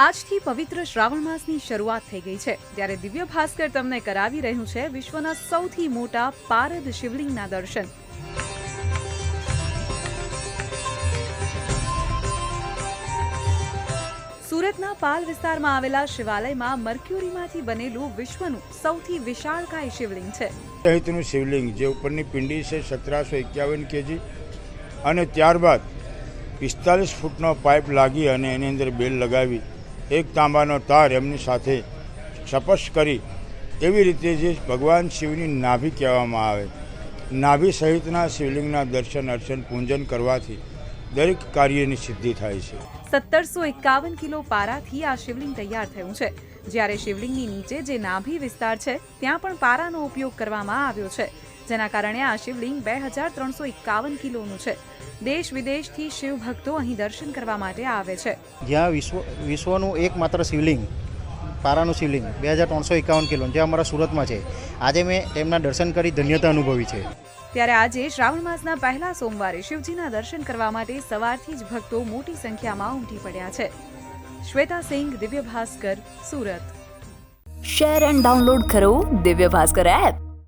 આજથી પવિત્ર શ્રાવણ માસની શરૂઆત થઈ ગઈ છે. ત્યારે દિવ્ય ભાસ્કર તમને કરાવી રહ્યું છે વિશ્વના સૌથી મોટા પારદ શિવલિંગના દર્શન. સુરતના પાલ વિસ્તારમાં આવેલા શિવાલયમાં મર્ક્યુરીમાંથી બનેલું વિશ્વનું સૌથી વિશાળકાય શિવલિંગ છે. સહિતનું શિવલિંગ, જે ઉપરની પિંડી છે સત્તરસો એકાવન કેજી અને ત્યારબાદ પિસ્તાલીસ ફૂટનો પાઇપ લાગી અને એની અંદર બેલ લગાવી એક તાંબાનો તાર એમની સાથે સપસ કરી એવી રીતે જે ભગવાન શિવની નાભી કહેવામાં આવે. નાભી સહિતના શિવલિંગના દર્શન, અર્ચન, પૂજન કરવાથી દરેક કાર્યની સિદ્ધિ થાય છે. સત્તરસો એકાવન કિલો પારાથી આ શિવલિંગ તૈયાર થયું છે. જ્યારે શિવલિંગની નીચે જે નાભી વિસ્તાર છે, ત્યાં પણ પારાનો ઉપયોગ કરવામાં આવ્યો છે. જેના કારણે આ શિવલિંગ બે હજાર ત્રણસો એકાવન કિલોનું છે. દેશ વિદેશથી શિવ ભક્તો અહીં દર્શન કરવા માટે આવે છે. જ્યાં વિશ્વ વિશ્વનું એકમાત્ર શિવલિંગ પારાનું શિવલિંગ બે હજાર ત્રણસો એકાવન કિલો જે અમારા સુરતમાં છે. આજે મેં તેમના દર્શન કરી ધન્યતા અનુભવી છે. ત્યારે આજે શ્રાવણ માસના પહેલા સોમવારે શિવજીના દર્શન કરવા માટે સવારથી જ ભક્તો મોટી સંખ્યામાં ઉમટી પડ્યા છે. Shweta Singh Divya Bhaskar Surat. Share and download કરો દિવ્ય ભાસ્કર એપ